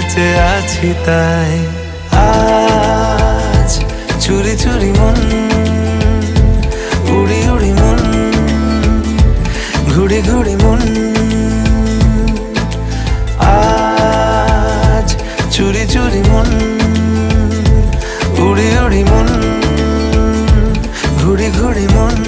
বেঁচে আছি তাই। আজ চুরি চুরি মন, উড়ি উড়ি মন, ঘুড়ি ঘুড়ি মন। আজ চুরি চুরি মন, উড়ি উড়ি মন, ঘুড়ি ঘুড়ি মন।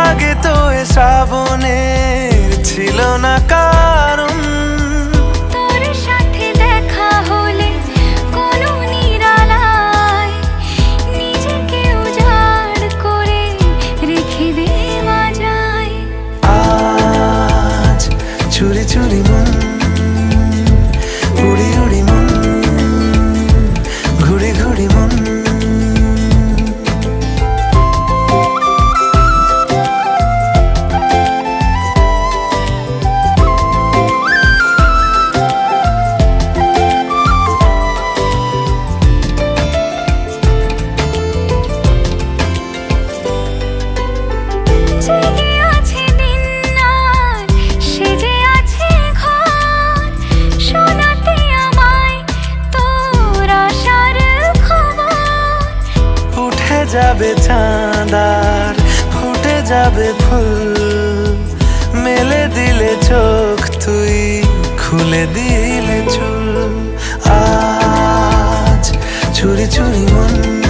আগে তো এ শ্রাবণের ছিল না কারণ। তোর সাথে দেখা হলে কোনো নিরালায় নিজেকে উজাড় করে রেখে আজ চুরি চুরি মন উড়ি যাবে চাঁদার, ফুটে যাবে ফুল। মেলে দিলে চোখ তুই, খুলে দিলে চুল। আজ চুরি চুরি মন